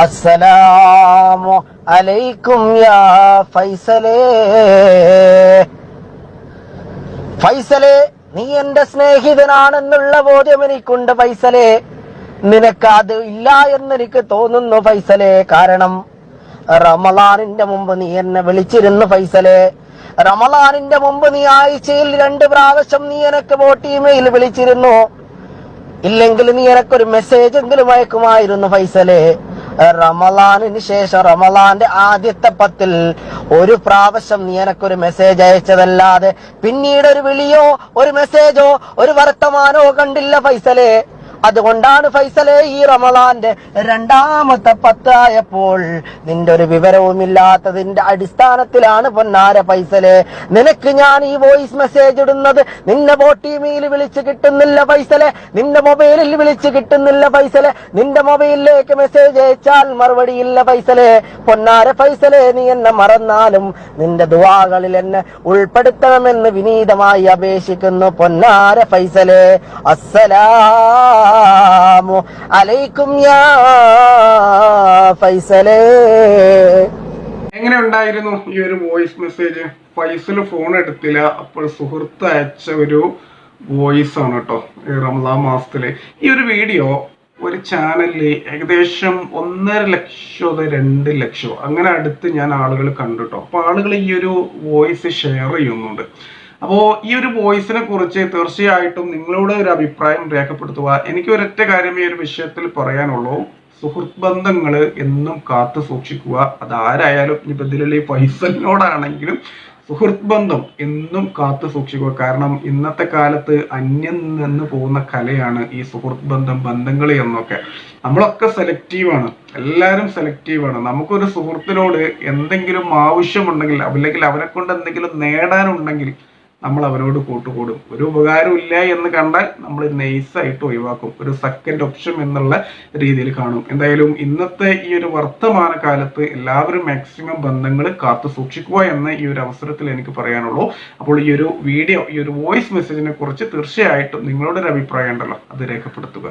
അസ്സലാമു അലൈക്കും യാ ഫൈസലേ. ഫൈസലേ നീ എന്റെ സ്നേഹിതനാണെന്നുള്ള ബോധ്യം എനിക്കുണ്ട് ഫൈസലേ. നിനക്ക് അത് ഇല്ല എന്നെനിക്ക് തോന്നുന്നു ഫൈസലേ. കാരണം റമലാനിന്റെ മുമ്പ് നീ എന്നെ വിളിച്ചിരുന്നു ഫൈസലേ. റമലാനിന്റെ മുമ്പ് നീ ആഴ്ചയിൽ രണ്ട് പ്രാവശ്യം നീ എനക്ക് വോട്ട് ഇമെയിൽ വിളിച്ചിരുന്നു. ഇല്ലെങ്കിൽ നീ എനക്കൊരു മെസ്സേജ് എങ്കിലും അയക്കുമായിരുന്നു ഫൈസലെ. റമലാനിന് ശേഷം റമലാന്റെ ആദ്യത്തെ പത്തിൽ ഒരു പ്രാവശ്യം നീ എനക്കൊരു മെസ്സേജ് അയച്ചതല്ലാതെ പിന്നീട് ഒരു വിളിയോ ഒരു മെസ്സേജോ ഒരു വർത്തമാനോ കണ്ടില്ല ഫൈസലെ. അതുകൊണ്ടാണ് ഫൈസലെ ഈ റമലാന്റെ രണ്ടാമത്തെ പത്തായപ്പോൾ നിന്റെ ഒരു വിവരവുമില്ലാത്തതിന്റെ അടിസ്ഥാനത്തിലാണ് പൊന്നാര ഫൈസലെ. നിനക്ക് ഞാൻ ഈ വോയിസ് മെസ്സേജ് ഇടുന്നത് നിന്നെ ബോട്ടിമിയിൽ വിളിച്ച് കിട്ടുന്നില്ല ഫൈസലെ. നിന്റെ മൊബൈലിൽ വിളിച്ച് കിട്ടുന്നില്ല ഫൈസലെ. നിന്റെ മൊബൈലിലേക്ക് മെസ്സേജ് അയച്ചാൽ മറുപടി ഇല്ല ഫൈസലെ. പൊന്നാര ഫൈസലെ നീ എന്നെ മറന്നാലും നിന്റെ ദുവാകളിൽ എന്നെ ഉൾപ്പെടുത്തണമെന്ന് വിനീതമായി അപേക്ഷിക്കുന്നു പൊന്നാര ഫൈസലെ. അസ്സലാമു അലൈക്കും യാ فيصل എങ്ങനെ ഉണ്ടായിരുന്നു ഈ ഒരു വോയിസ് മെസ്സേജ്? ഫൈസൽ ഫോൺ എടുത്തില്ല. അപ്പോൾ സുഹൃത്ത് അയച്ച ഒരു വോയിസ് ആണ് കേട്ടോ ഈ റമദാൻ മാസത്തിൽ. ഈ ഒരു വീഡിയോ ഒരു ചാനലിൽ ഏകദേശം ഒന്നര ലക്ഷോ അതോ രണ്ട് ലക്ഷോ അങ്ങനെ അടുത്ത് ഞാൻ ആളുകൾ കണ്ടു കേട്ടോ. അപ്പോൾ ആളുകൾ ഈ ഒരു വോയിസ് ഷെയർ ചെയ്യുന്നുണ്ട്. അപ്പോൾ ഈ ഒരു വോയിസിനെ കുറിച്ച് തീർച്ചയായിട്ടും നിങ്ങളുടെ ഒരു അഭിപ്രായം രേഖപ്പെടുത്തുക. എനിക്ക് ഒരൊറ്റ കാര്യം ഈ ഒരു വിഷയത്തിൽ പറയാനുള്ളൂ. സുഹൃത്ത് ബന്ധങ്ങൾ എന്നും കാത്തു സൂക്ഷിക്കുക. അതാരായാലും ഇനിയിപ്പോൾ ഇതിലുള്ള ഈ ഫൈസലിനോടാണെങ്കിലും സുഹൃത്ത് ബന്ധം എന്നും കാത്തു സൂക്ഷിക്കുക. കാരണം ഇന്നത്തെ കാലത്ത് അന്യം നിന്ന് പോകുന്ന കലയാണ് ഈ സുഹൃത്ത് ബന്ധം ബന്ധങ്ങൾ എന്നൊക്കെ. നമ്മളൊക്കെ സെലക്റ്റീവാണ് എല്ലാവരും സെലക്റ്റീവാണ് നമുക്കൊരു സുഹൃത്തിനോട് എന്തെങ്കിലും ആവശ്യമുണ്ടെങ്കിൽ അല്ലെങ്കിൽ അവനെ കൊണ്ട് എന്തെങ്കിലും നേടാനുണ്ടെങ്കിൽ നമ്മൾ അവരോട് കൂട്ടുകൂടും. ഒരു ഉപകാരമില്ല എന്ന് കണ്ടാൽ നമ്മൾ നൈസായിട്ട് ഒഴിവാക്കും. ഒരു സെക്കൻഡ് ഓപ്ഷൻ എന്നുള്ള രീതിയിൽ കാണും. എന്തായാലും ഇന്നത്തെ ഈ ഒരു വർത്തമാന കാലത്ത് എല്ലാവരും മാക്സിമം ബന്ധങ്ങൾ കാത്തു സൂക്ഷിക്കുക എന്ന് ഈ ഒരു അവസരത്തിൽ എനിക്ക് പറയാനുള്ളൂ. അപ്പോൾ ഈ ഒരു വീഡിയോ ഈ ഒരു വോയിസ് മെസ്സേജിനെ കുറിച്ച് തീർച്ചയായിട്ടും നിങ്ങളുടെ ഒരു അഭിപ്രായം ഉണ്ടല്ലോ. അത് രേഖപ്പെടുത്തുക.